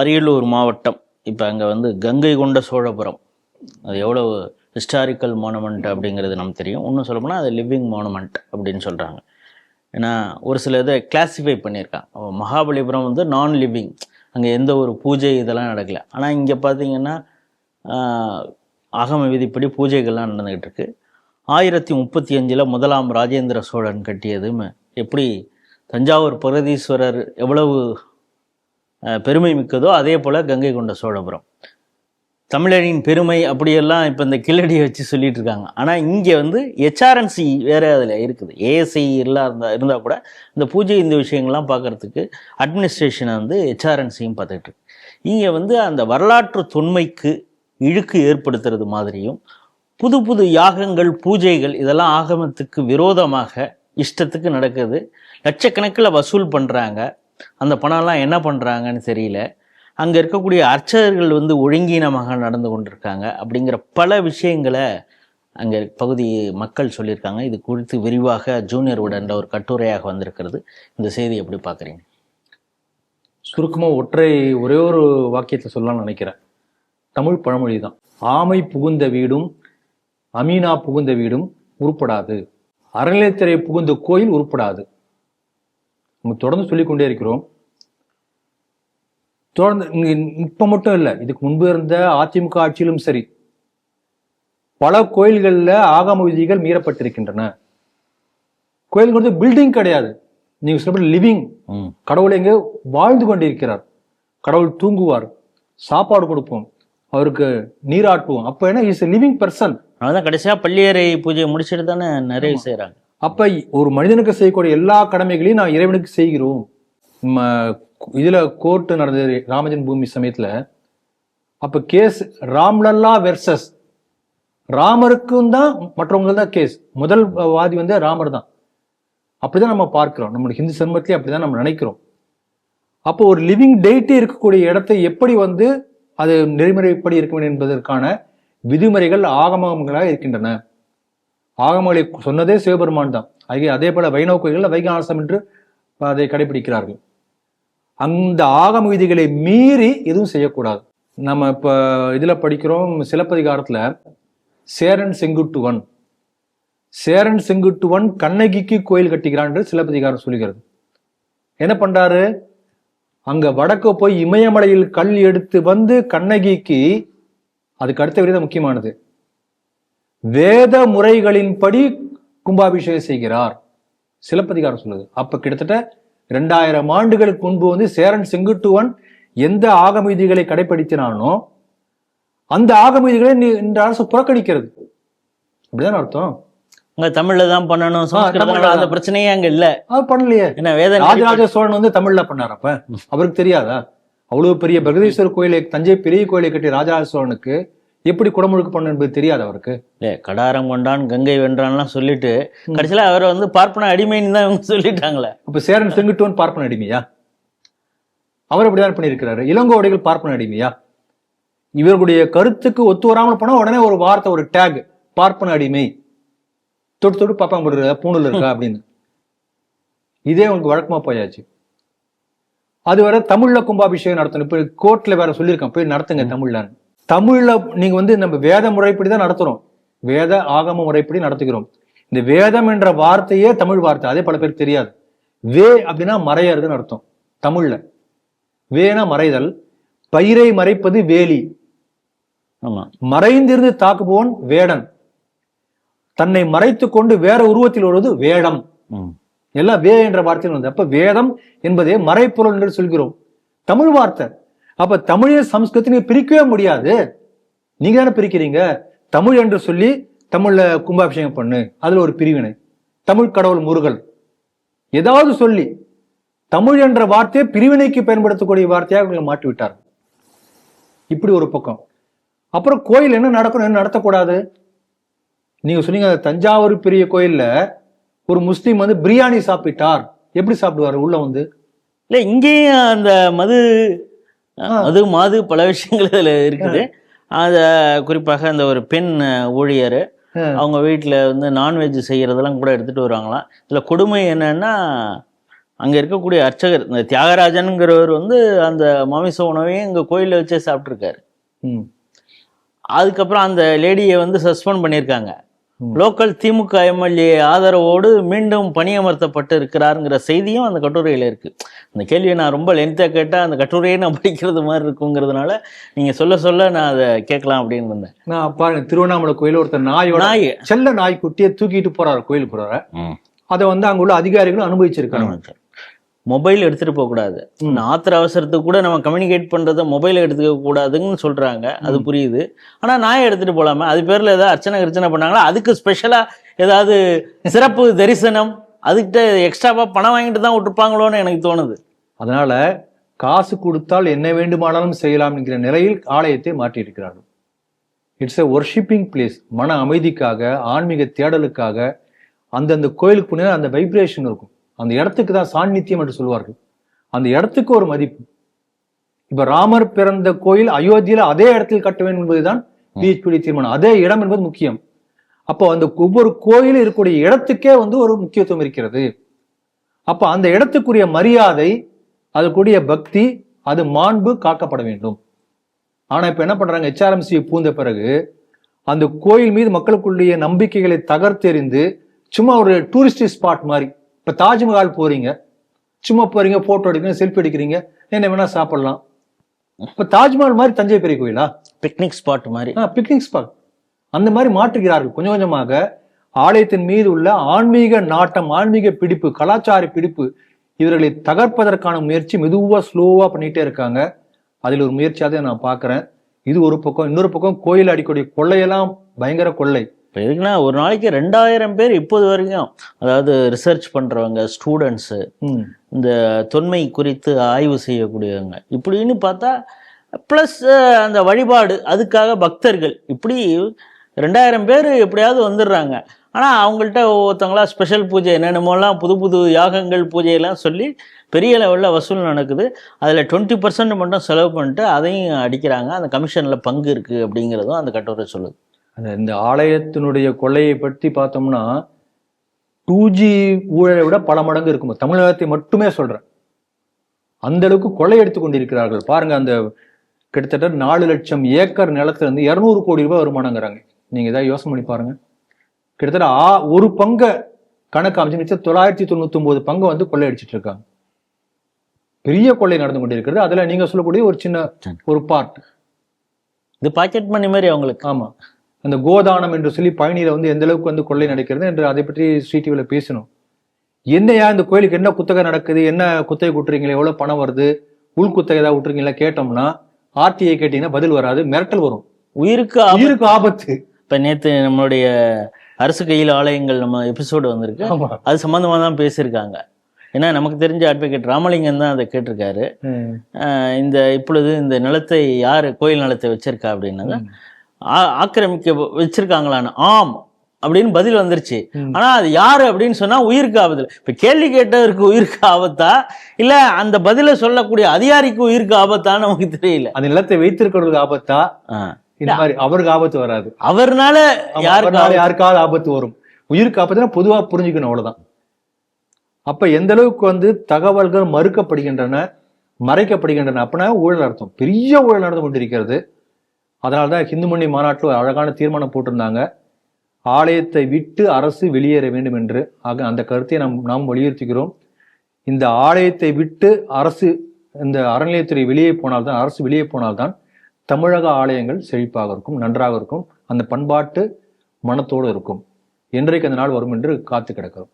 அரியலூர் மாவட்டம். இப்போ அங்கே வந்து கங்கை கொண்ட சோழபுரம். அது எவ்வளவு ஹிஸ்டாரிக்கல் மானுமெண்ட் அப்படிங்கிறது நமக்கு தெரியும். இன்னும் சொல்லப்போனால் அது லிவிங் மானுமெண்ட் அப்படின்னு சொல்கிறாங்க ஏன்னா ஒரு சில இதை கிளாஸிஃபை பண்ணியிருக்காங்க. மகாபலிபுரம் வந்து நான் லிவிங் அங்கே எந்த ஒரு பூஜை இதெல்லாம் நடக்கலை. ஆனால் இங்கே பார்த்தீங்கன்னா அகம ஆகம விதிப்படி பூஜைகள்லாம் நடந்துக்கிட்டு இருக்கு ஆயிரத்தி முப்பத்தி அஞ்சில் முதலாம் ராஜேந்திர சோழன் கட்டியது எப்படி தஞ்சாவூர் பிரகதீஸ்வரர் எவ்வளவு பெருமை மிக்கதோ அதே போல் கங்கை கொண்ட சோழபுரம். தமிழரின் பெருமை அப்படியெல்லாம் இப்போ இந்த கில்லடியை வச்சு சொல்லிட்டு இருக்காங்க. ஆனால் இங்கே வந்து ஹெச்ஆர்என்சி வேறு அதில் இருக்குது. ஏஎஸ்ஐ எல்லாம் இருந்தால் இருந்தால் கூட இந்த பூஜை இந்த விஷயங்கள்லாம் பார்க்கறதுக்கு அட்மினிஸ்ட்ரேஷனை வந்து ஹெச்ஆர்என்சியும் பார்த்துட்டு இங்கே வந்து அந்த வரலாற்று தொன்மைக்கு இழுக்கு ஏற்படுத்துறது மாதிரியும் புது புது யாகங்கள் பூஜைகள் இதெல்லாம் ஆகமத்துக்கு விரோதமாக இஷ்டத்துக்கு நடக்குது. லட்சக்கணக்கில் வசூல் பண்ணுறாங்க அந்த பணம்லாம் என்ன பண்ணுறாங்கன்னு தெரியல. அங்கே இருக்கக்கூடிய அர்ச்சகர்கள் வந்து ஒழுங்கீனமாக நடந்து கொண்டிருக்காங்க அப்படிங்கிற பல விஷயங்களை அங்கே பகுதி மக்கள் சொல்லியிருக்காங்க. இது குறித்து விரிவாக ஜூனியர் உடன்ற ஒரு கட்டுரையாக வந்திருக்கிறது. இந்த செய்தி எப்படி பார்க்குறீங்க? சுருக்கமா ஒற்றை ஒரே ஒரு வாக்கியத்தை சொல்லலாம்னு நினைக்கிறேன். தமிழ் பழமொழி தான் ஆமை புகுந்த வீடும் அமீனா புகுந்த வீடும் உருப்படாது. அறநிலையத்துறை புகுந்த கோயில் உருப்படாது. நம்ம தொடர்ந்து சொல்லிக்கொண்டே இருக்கிறோம். தொடர்ந்து இப்ப மட்டும் இல்ல இதுக்கு முன்பு இருந்த அதிமுக ஆட்சியிலும் சரி பல கோயில்கள்ல ஆகம விதிகள் மீறப்பட்டிருக்கின்றன. கோயில்ங்கிறது பில்டிங் கிடையாது. நீங்க சொல்ற லிவிங் கடவுள் எங்கே வாழ்ந்து கொண்டிருக்கிறார். கடவுள் தூங்குவார். சாப்பாடு கொடுப்போம். அவருக்கு நீராட்டுவோம் அப்ப என்ன இஸ் லிவிங் பர்சன் அதனால கடைசியாக பள்ளியறை பூஜையை முடிச்சுட்டு தானே நிறைய செய்கிறாங்க அப்ப ஒரு மனிதனுக்கு செய்யக்கூடிய எல்லா கடமைகளையும் நான் இறைவனுக்கு செய்கிறோம். இதுல கோர்ட் நடந்தது ராமஜன் பூமி சமயத்துல. அப்ப கேஸ் ராம்லல்லா வெர்சஸ் ராமருக்கும் தான் மற்றவங்களுக்கு தான் கேஸ் முதல் வாதி வந்து ராமர் தான். அப்படிதான் நம்ம பார்க்கிறோம். நம்மளுடைய ஹிந்து சர்மத்திலே அப்படிதான் நம்ம நினைக்கிறோம். அப்போ ஒரு லிவிங் டேட்டே இருக்கக்கூடிய இடத்தை எப்படி வந்து அது நெறிமுறைப்படி இருக்க வேண்டும் என்பதற்கான விதிமுறைகள் ஆகமங்களாக இருக்கின்றன. ஆகமொழி சொன்னதே சிவபெருமான் தான். அதே அதே போல வைணவ கோயில்கள் வைகானசம் என்று அதை கடைபிடிக்கிறார்கள். அந்த ஆகம விதிகளை மீறி எதுவும் செய்யக்கூடாது. நம்ம இப்போ இதில் படிக்கிறோம் சிலப்பதிகாரத்தில் சேரன் செங்குட்டுவன். சேரன் செங்குட்டுவன் கண்ணகிக்கு கோயில் கட்டுகிறான் என்று சிலப்பதிகாரம் சொல்கிறது. என்ன பண்றாரு? அங்க வடக்க போய் இமயமலையில் கல் எடுத்து வந்து கண்ணகிக்கு அதுக்கு அடுத்த விட முக்கியமானது. வேத முறைகளின்படி கும்பாபிஷேகம் செய்கிறார். சிலப்பதிகாரம் சொல்லுது அப்ப கிட்டத்தட்ட ரெண்டாயிரம் ஆண்டுகளுக்கு முன்பு வந்து சேரன் செங்குட்டுவன் எந்த ஆகம விதிகளை கடைபிடித்தினானோ அந்த ஆகம விதிகளை இந்த அரசு புறக்கணிக்கிறது. அப்படிதான் அர்த்தம். அங்கே தமிழில் தான் பண்ணணும் அந்த பிரச்சனையே அங்கே இல்லை. அது பண்ணலையே. ஏன்னா வேத ராஜராஜ சோழன் வந்து தமிழ்ல பண்ணார் அப்ப. அவருக்கு தெரியாதா? அவ்வளவு பெரிய பிரகதீஸ்வரர் கோயிலை தஞ்சை பெரிய கோயிலை கட்டிய ராஜராஜ சோழனுக்கு எப்படி குடமுழுக்கு பண்ணணும் என்பது தெரியாது அவருக்கு. இல்லை கடாரம் கொண்டான் கங்கை வென்றான்லாம் சொல்லிட்டு கடைசியில் அவரை வந்து பார்ப்பன அடிமைன்னு தான் இவங்க சொல்லிட்டாங்களே. அப்ப சேரன் செங்குட்டுவன் பார்ப்பன அடிமையா? அவர் அப்படிதான் பண்ணியிருக்கிறாரு. இளங்கோவடிகள் பார்ப்பன அடிமையா? இவர்களுடைய கருத்துக்கு ஒத்து வராமல் போனா உடனே ஒரு வார்த்தை ஒரு டேக் பார்ப்பன அடிமை. தொட்டு தொட்டு பாப்பாங்க போடுற பூணூல் இருக்கா அப்படின்னு. இதே உங்களுக்கு வழக்கமா போயாச்சு. அது வரை தமிழ்ல கும்பாபிஷேகம் நடத்தணும். இப்ப கோர்ட்ல வேற சொல்லியிருக்கேன் போய் நடத்துங்க தமிழ்ல. தமிழ்ல நீங்க வந்து நம்ம வேத முறைப்படி தான் நடத்துறோம். வேத ஆகம முறைப்படி நடத்துகிறோம். இந்த வேதம் என்ற வார்த்தையே தமிழ் வார்த்தை. அதே பல பேருக்கு தெரியாது. வே அப்படின்னா மறையறதுன்னு அர்த்தம். தமிழ்ல. வேனா மறைதல். பயிரை மறைப்பது வேலி. ஆமாம் மறைந்திருந்து தாக்குபவன் வேடன். தன்னை மறைத்துக் கொண்டு வேற உருவத்தில் வருவது வேடம். எல்லாம் வே என்ற வார்த்தையில் வந்து அப்ப வேதம் என்பதே மறைப்பொருள் என்று சொல்கிறோம். தமிழ் வார்த்தை. அப்ப தமிழையும் சம்ஸ்கிருத்தையும் பிரிக்கவே முடியாது. நீங்க தானே பிரிக்கிறீங்க? தமிழ் என்று சொல்லி தமிழ்ல கும்பாபிஷேகம் பண்ணு. அதுல ஒரு பிரிவினை. தமிழ் கடவுள் முருகல் ஏதாவது சொல்லி தமிழ் என்ற வார்த்தையை பிரிவினைக்கு பயன்படுத்தக்கூடிய வார்த்தையாக இவங்களை மாற்றி விட்டார் இப்படி ஒரு பக்கம். அப்புறம் கோயில் என்ன நடக்கணும் என்ன நடத்தக்கூடாது? நீங்க சொன்னீங்க தஞ்சாவூர் பெரிய கோயில்ல ஒரு முஸ்லீம் வந்து பிரியாணி சாப்பிட்டார். எப்படி சாப்பிடுவார்? உள்ள வந்து. இல்லை இங்கேயும் அந்த மது மது மாது பல விஷயங்கள் இதில் இருக்குது. அதை குறிப்பாக அந்த ஒரு பெண் ஊழியர். அவங்க வீட்டில் வந்து நான்வெஜ் செய்கிறதெல்லாம் கூட எடுத்துகிட்டு வருவாங்களாம். இதில் கொடுமை என்னன்னா அங்கே இருக்கக்கூடிய அர்ச்சகர் இந்த தியாகராஜனுங்கிறவர் வந்து அந்த மாமிச உணவையும் இங்கே கோயிலில் வச்சே சாப்பிட்ருக்காரு அதுக்கப்புறம் அந்த லேடியை வந்து சஸ்பெண்ட் பண்ணியிருக்காங்க. லோக்கல் திமுக எம்எல்ஏ ஆதரவோடு மீண்டும் பணியமர்த்தப்பட்டு இருக்கிறாருங்கிற செய்தியும் அந்த கட்டுரையில் இருக்கு. அந்த கேள்வியை நான் ரொம்ப லென்த்தாக கேட்டால் அந்த கட்டுரையை நான் படிக்கிறது மாதிரி இருக்குங்கிறதுனால நீங்கள் சொல்ல சொல்ல நான் அதை கேட்கலாம் அப்படின்னு இருந்தேன் நான் பாருங்க திருவண்ணாமலை கோயில் ஒருத்தர் நாயோட நாய். செல்ல நாய்க்குட்டியை தூக்கிட்டு போறாரு கோயிலுக்கு போறாரு. அதை வந்து அங்க உள்ள அதிகாரிகளும் அனுபவிச்சிருக்காங்க. மொபைல் எடுத்துட்டு போக கூடாது. ம். ஆத்திர அவசரத்துக்கு கூட நம்ம கம்யூனிகேட் பண்றத மொபைல் எடுத்துக்க கூடாதுன்னு சொல்றாங்க. அது புரியுது. ஆனா நாயை எடுத்துட்டு போலாமே. அது பேர்ல ஏதாவது அர்ச்சனை கிருச்சனை பண்ணாங்களா? அதுக்கு ஸ்பெஷலா ஏதாவது சிறப்பு தரிசனம் அதுக்கிட்ட எக்ஸ்ட்ராவா பணம் வாங்கிட்டு தான் விட்டுருப்பாங்களோன்னு எனக்கு தோணுது. அதனால காசு கொடுத்தால் என்ன வேண்டுமானாலும் செய்யலாம் என்கிற நிலையில் ஆலயத்தை மாற்றியிருக்கிறார்கள். இட்ஸ் எ ஒர்ஷிப்பிங் பிளேஸ் மன அமைதிக்காக ஆன்மீக தேடலுக்காக அந்தந்த கோயிலுக்கு போனா அந்த வைப்ரேஷன் இருக்கும். அந்த இடத்துக்கு தான் சாநித்தியம் என்று சொல்வார்கள். அந்த இடத்துக்கு ஒரு மதிப்பு. இப்ப ராமர் பிறந்த கோயில் அயோத்தியில அதே இடத்தில் கட்ட வேண்டும் என்பதுதான் பிஹெச்பி தீர்மானம். அதே இடம் என்பது முக்கியம். அப்போ அந்த ஒவ்வொரு கோயிலும் இருக்கக்கூடிய இடத்துக்கே வந்து ஒரு முக்கியத்துவம் இருக்கிறது. அப்ப அந்த இடத்துக்குரிய மரியாதை அதுக்குரிய பக்தி அது மாண்பு காக்கப்பட வேண்டும். ஆனா இப்ப என்ன பண்றாங்க? ஹெச்ஆர்எம்சி பூந்த பிறகு அந்த கோயில் மீது மக்களுக்குள்ளேய நம்பிக்கைகளை தகர்த்தெறிந்து சும்மா ஒரு டூரிஸ்ட் ஸ்பாட் மாதிரி இப்ப தாஜ்மஹால் போறீங்க. சும்மா போறீங்க போட்டோ எடுக்கிறீங்க செல்ஃபி எடுக்கிறீங்க. என்ன வேணா சாப்பிடலாம். இப்ப தாஜ்மஹால் மாதிரி தஞ்சை பெரிய கோயிலா? பிக்னிக் ஸ்பாட் மாதிரி. பிக்னிக் ஸ்பாட் அந்த மாதிரி மாற்றுகிறார்கள். கொஞ்சம் கொஞ்சமாக ஆலயத்தின் மீது உள்ள ஆன்மீக நாட்டம் ஆன்மீக பிடிப்பு கலாச்சார பிடிப்பு இவர்களை தகர்ப்பதற்கான முயற்சி மெதுவா ஸ்லோவா பண்ணிட்டே இருக்காங்க. அதில் ஒரு முயற்சியாக தான் நான் பார்க்கிறேன். இது ஒரு பக்கம் இன்னொரு பக்கம் கோயில் அடிக்கக்கூடிய கொள்ளையெல்லாம் பயங்கர கொள்ளை. இப்போ எதுக்குன்னா ஒரு நாளைக்கு ரெண்டாயிரம் பேர் இப்போது வரைக்கும் அதாவது ரிசர்ச் பண்றவங்க ஸ்டூடெண்ட்ஸு. இந்த தொன்மை குறித்து ஆய்வு செய்யக்கூடியவங்க. இப்படின்னு பார்த்தா ப்ளஸ் அந்த வழிபாடு அதுக்காக பக்தர்கள். இப்படி ரெண்டாயிரம் பேர் எப்படியாவது வந்துடுறாங்க. ஆனால் அவங்கள்ட்ட ஒவ்வொருத்தங்களா ஸ்பெஷல் பூஜை என்னென்னமோலாம் புது புது யாகங்கள் பூஜையெல்லாம் சொல்லி பெரிய லெவலில் வசூல் நடக்குது. அதில் டுவெண்ட்டி பர்சன்ட் மட்டும் செலவு பண்ணிட்டு அதையும் அடிக்கிறாங்க. அந்த கமிஷனில் பங்கு இருக்குது அப்படிங்கிறதும் அந்த கட்டுரை சொல்லுது. அந்த இந்த ஆலயத்தினுடைய கொள்ளையை பற்றி பார்த்தோம்னா டூ ஜி ஊழலை விட பல மடங்கு இருக்கும்? தமிழகத்தை மட்டுமே சொல்றேன். அந்த அளவுக்கு கொள்ளையடித்து கொண்டிருக்கிறார்கள். பாருங்க அந்த கிட்டத்தட்ட நாலு லட்சம் ஏக்கர் நிலத்துல இருந்து இருநூறு கோடி ரூபாய் வருமானங்கிறாங்க. நீங்க ஏதாவது யோசனை பண்ணி பாருங்க. கிட்டத்தட்ட ஆ- ஒரு பங்கை கணக்கு அமைச்சு மிச்சம் தொள்ளாயிரத்தி தொண்ணூத்தி ஒன்பது பங்கு வந்து கொள்ளையடிச்சிட்டு இருக்காங்க. பெரிய கொள்ளை நடந்து கொண்டிருக்கிறது. அதுல நீங்க சொல்லக்கூடிய ஒரு சின்ன ஒரு பார்ட் இது பாக்கெட் மணி மாதிரி அவங்களுக்கு. ஆமா. அந்த கோதானம் என்று சொல்லி பழனியில வந்து எந்த அளவுக்கு வந்து கொள்ளை நடக்கிறது என்று அதை பற்றி ஸ்ரீ டிவில பேசணும் என்னையா இந்த கோயிலுக்கு என்ன குத்தகை நடக்குது? என்ன குத்தகை விட்டுறீங்களே எவ்வளவு பணம் வருது? உள் குத்தகை ஏதாவது விட்டுறீங்களா கேட்டோம்னா ஆர்டிஐ கேட்டீங்கன்னா பதில் வராது மிரட்டல் வரும். உயிருக்கு. உயிருக்கு ஆபத்து. இப்ப நேத்து நம்மளுடைய அரசு கையில் ஆலயங்கள் நம்ம எபிசோடு வந்திருக்கு. அது சம்பந்தமா தான் பேசியிருக்காங்க. ஏன்னா நமக்கு தெரிஞ்ச அட்வொகேட் ராமலிங்கம் தான் அதை கேட்டிருக்காரு. இந்த இப்பொழுது இந்த நிலத்தை யார் கோயில் நிலத்தை வச்சிருக்கா அப்படின்னது ஆ- ஆக்கிரமிக்க வச்சிருக்காங்களான்னு. ஆம் அப்படின்னு பதில் வந்துருச்சு. ஆனா அது யாரு அப்படின்னு சொன்னா உயிருக்கு ஆபத்து. இப்ப கேள்வி கேட்டவருக்கு உயிருக்கு ஆபத்தா? இல்ல அந்த பதில சொல்லக்கூடிய அதிகாரிக்கு உயிருக்கு ஆபத்தான்னு நமக்கு தெரியல. அந்த நிலத்தை வைத்திருக்கிறவங்களுக்கு ஆபத்தா. இந்த மாதிரி அவருக்கு ஆபத்து வராது. அவர்னால ஆமா, யாருக்கு அவர்னால ஆபத்து? யாருக்காவது ஆபத்து வரும். உயிருக்கு ஆபத்துனா பொதுவா புரிஞ்சுக்கணும் அவ்வளவுதான். அப்ப எந்த அளவுக்கு வந்து தகவல்கள் மறுக்கப்படுகின்றன மறைக்கப்படுகின்றன அப்படின்னா ஊழல் அர்த்தம். பெரிய ஊழல் நடந்து கொண்டிருக்கிறது. அதனாலதான் ஹிந்து ஹிந்துமணி மாநாட்டில் ஒரு அழகான தீர்மானம் போட்டிருந்தாங்க. ஆலயத்தை விட்டு அரசு வெளியேற வேண்டும் என்று. ஆக அந்த கருத்தை நாம் நாம் வலியுறுத்துகிறோம். இந்த ஆலயத்தை விட்டு அரசு இந்த அறநிலையத்துறை வெளியே போனால்தான் அரசு வெளியே போனால்தான் தமிழக ஆலயங்கள் செழிப்பாக இருக்கும் நன்றாக இருக்கும். அந்த பண்பாட்டு மனத்தோடு இருக்கும். என்றைக்கு அந்த நாள் வரும் என்று காத்து கிடக்கிறோம்.